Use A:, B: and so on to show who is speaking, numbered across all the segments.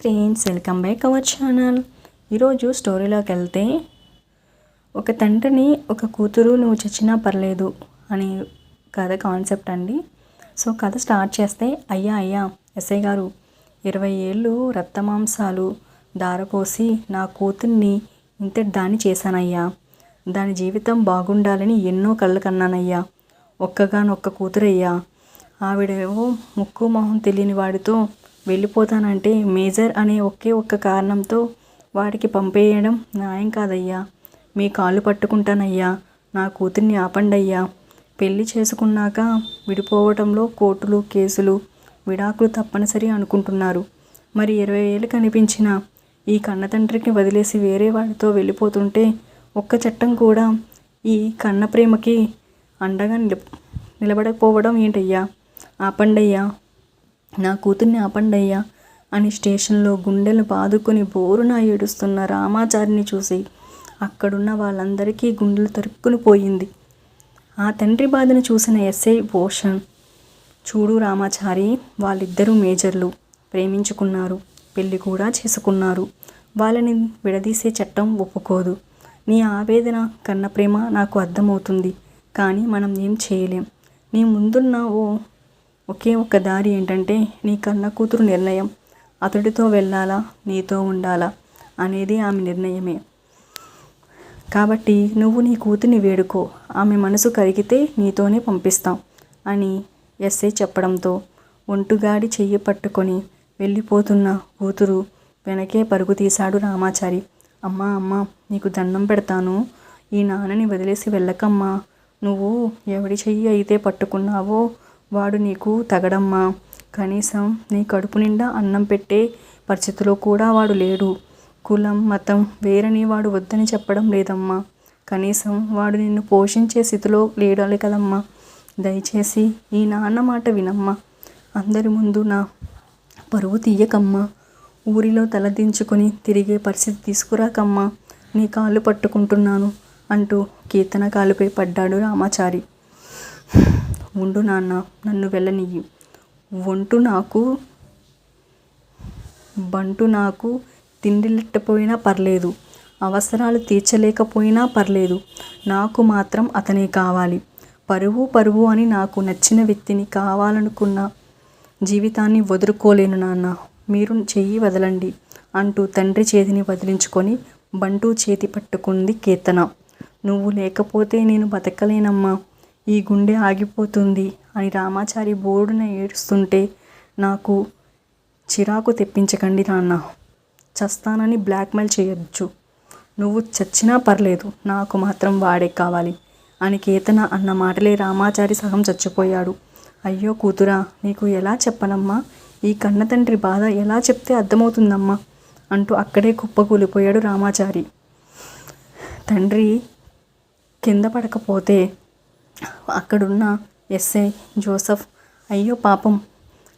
A: Friends welcome back our channel ఈరోజు స్టోరీలోకి వెళ్తే ఒక తండ్రిని ఒక కూతురు నువ్వు చచ్చినా పర్లేదు అని కథ కాన్సెప్ట్ అండి. సో కథ స్టార్ట్ చేస్తే అయ్యా అయ్యా ఎస్ఐ గారు ఇరవై ఏళ్ళు రక్తమాంసాలు దారపోసి నా కూతుర్ని ఇంతటి దాన్ని చేశానయ్యా. దాని జీవితం బాగుండాలని ఎన్నో కళ్ళు కన్నానయ్యా. ఒక్కగానొక్క కూతురయ్యా. ఆవిడేవో ముక్కు మొహం తెలియని వాడితో వెళ్ళిపోతానంటే మేజర్ అనే ఒకే ఒక్క కారణంతో వాడికి పంపేయడం న్యాయం కాదయ్యా. మీ కాళ్ళు పట్టుకుంటానయ్యా. నా కూతుర్ని ఆపండయ్యా. పెళ్ళి చేసుకున్నాక విడిపోవటంలో కోర్టులు కేసులు విడాకులు తప్పనిసరి అనుకుంటున్నారు. మరి ఇరవై ఏళ్ళు కనిపించిన ఈ కన్నతండ్రికి వదిలేసి వేరే వాడితో వెళ్ళిపోతుంటే ఒక్క చట్టం కూడా ఈ కన్న ప్రేమకి అండగా నిల నిలబడకపోవడం ఏంటయ్యా? ఆపండయ్యా. నా కూతుర్ని ఆపండయ్యా అని స్టేషన్లో గుండెలు బాదుకొని బోరున ఏడుస్తున్న రామాచారిని చూసి అక్కడున్న వాళ్ళందరికీ గుండెలు తరుక్కుని పోయింది. ఆ తండ్రి బాధను చూసిన ఎస్ఐ భూషణ్ చూడు రామాచారి వాళ్ళిద్దరూ మేజర్లు ప్రేమించుకున్నారు పెళ్ళి కూడా చేసుకున్నారు. వాళ్ళని విడదీసే చట్టం ఒప్పుకోదు. నీ ఆవేదన కన్న ప్రేమ నాకు అర్థమవుతుంది కానీ మనం ఏం చేయలేం. నీ ముందున్న ఓ ఒకే ఒక్క దారి ఏంటంటే నీ కన్న కూతురు నిర్ణయం. అతడితో వెళ్ళాలా? నీతో ఉండాలా? అనేది ఆమె నిర్ణయమే. కాబట్టి నువ్వు నీ కూతుర్ని వేడుకో. ఆమె మనసు కరిగితే నీతోనే పంపిస్తాం అని ఎస్ఐ చెప్పడంతో ఒంటుగాడి చెయ్యి పట్టుకొని వెళ్ళిపోతున్న కూతురు వెనకే పరుగు తీశాడు రామాచారి. అమ్మా అమ్మ నీకు దండం పెడతాను. ఈ నాన్నని వదిలేసి వెళ్ళకమ్మా. నువ్వు ఎవడి చెయ్యి అయితే పట్టుకున్నావో వాడు నీకు తగడమ్మా. కనీసం నీ కడుపు నిండా అన్నం పెట్టే పరిస్థితిలో కూడా వాడు లేడు. కులం మతం వేరని వాడు వద్దని చెప్పడం లేదమ్మా. కనీసం వాడు నిన్ను పోషించే స్థితిలో లేడాలి కదమ్మా. దయచేసి ఈ నాన్న మాట వినమ్మా. అందరి ముందు నా పరువు తీయకమ్మా. ఊరిలో తలదించుకొని తిరిగే పరిస్థితి తీసుకురాకమ్మా. నీ కాళ్ళు పట్టుకుంటున్నాను అంటూ కీర్తన కాలుపై పడ్డాడు రామాచారి. ఉండు నాన్న నన్ను వెళ్ళనియ్యి. ఒంటు నాకు బంటు నాకు తిండిలెట్టపోయినా పర్లేదు. అవసరాలు తీర్చలేకపోయినా పర్లేదు. నాకు మాత్రం అతనే కావాలి. పరువు పరువు అని నాకు నచ్చిన వ్యక్తిని కావాలనుకున్న జీవితాన్ని వదులుకోలేను నాన్న. మీరు చెయ్యి వదలండి అంటూ తండ్రి చేతిని వదిలించుకొని బంటూ చేతి పట్టుకుంది కీర్తన. నువ్వు లేకపోతే నేను బతకలేనమ్మా. ఈ గుండె ఆగిపోతుంది అని రామాచారి బోర్డున ఏడుస్తుంటే నాకు చిరాకు తెప్పించకండి నాన్న. చస్తానని బ్లాక్మెయిల్ చేయొచ్చు. నువ్వు చచ్చినా పర్లేదు నాకు మాత్రం వాడే కావాలి అని కేతన అన్న మాటలే రామాచారి సగం చచ్చిపోయాడు. అయ్యో కూతురా నీకు ఎలా చెప్పనమ్మా? ఈ కన్న తండ్రి బాధ ఎలా చెప్తే అర్థమవుతుందమ్మా? అంటూ అక్కడే కుప్పకూలిపోయాడు రామాచారి. తండ్రి కింద పడకపోతే అక్కడున్న ఎస్ఐ జోసఫ్ అయ్యో పాపం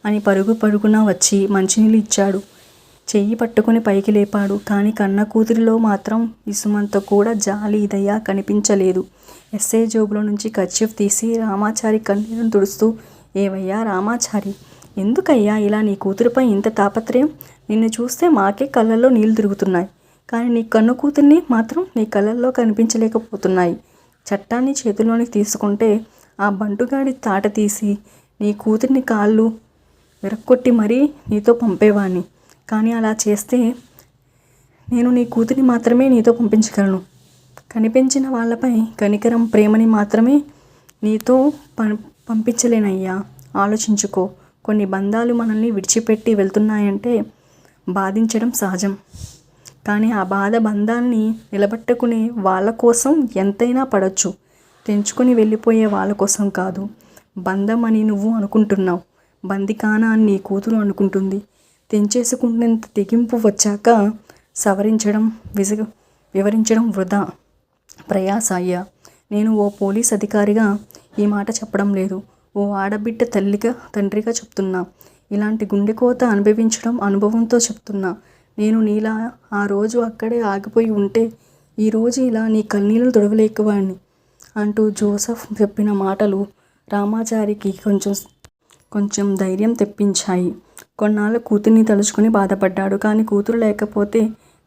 A: అని పరుగు పరుగున వచ్చి మంచినీళ్ళు ఇచ్చాడు. చెయ్యి పట్టుకుని పైకి లేపాడు. కానీ కన్న కూతురిలో మాత్రం ఇసుమంత కూడా జాలి దయ కనిపించలేదు. ఎస్ఐ జోబులో నుంచి కర్చీఫ్ తీసి రామాచారి కన్నీరును తుడుస్తూ ఏవయ్యా రామాచారి ఎందుకయ్యా ఇలా నీ కూతురిపై ఇంత తాపత్రయం? నిన్ను చూస్తే మాకే కళ్ళల్లో నీళ్ళు తిరుగుతున్నాయి. కానీ నీ కన్ను కూతుర్ని మాత్రం నీ కళ్ళల్లో కనిపించలేకపోతున్నాయి. చట్టాన్ని చేతిలోనికి తీసుకుంటే ఆ బంటుగాడి తాట తీసి నీ కూతుర్ని కాళ్ళు విరక్కొట్టి మరీ నీతో పంపేవాణ్ణి. కానీ అలా చేస్తే నేను నీ కూతురిని మాత్రమే నీతో పంపించగలను. కనిపించిన వాళ్ళపై కనికరం ప్రేమని మాత్రమే నీతో పం పంపించలేనయ్యా. ఆలోచించుకో. కొన్ని బంధాలు మనల్ని విడిచిపెట్టి వెళ్తున్నాయంటే బాధించడం సహజం. కానీ ఆ బాధ బంధాన్ని నిలబెట్టుకునే వాళ్ళ కోసం ఎంతైనా పడవచ్చు తెంచుకొని వెళ్ళిపోయే వాళ్ళ కోసం కాదు. బంధం అని నువ్వు అనుకుంటున్నావు. బందికాన అని నీ కూతురు అనుకుంటుంది. తెంచేసుకునేంత తెగింపు వచ్చాక సవరించడం విజ వివరించడం వృధా. ప్రయాస అయ్యా నేను ఓ పోలీస్ అధికారిగా ఈ మాట చెప్పడం లేదు. ఓ ఆడబిడ్డ తల్లిగా తండ్రిగా చెప్తున్నా. ఇలాంటి గుండెకోత అనుభవించడం అనుభవంతో చెప్తున్నా. నేను నీలా ఆ రోజు అక్కడే ఆగిపోయి ఉంటే ఈరోజు ఇలా నీ కన్నీళ్ళు తొడవలేకవాడిని అంటూ జోసఫ్ చెప్పిన మాటలు రామాచారికి కొంచెం కొంచెం ధైర్యం తెప్పించాయి. కొన్నాళ్ళు కూతుర్ని తలుచుకుని బాధపడ్డాడు. కానీ కూతురు లేకపోతే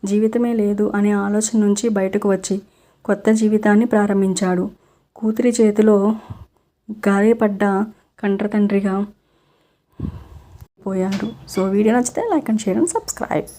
A: జీవితమే లేదు అనే ఆలోచన నుంచి బయటకు వచ్చి కొత్త జీవితాన్ని ప్రారంభించాడు. కూతురి చేతిలో గాయపడ్డ కంట్ర తండ్రిగా పోయాడు. సో వీడియో నచ్చితే like and share and subscribe.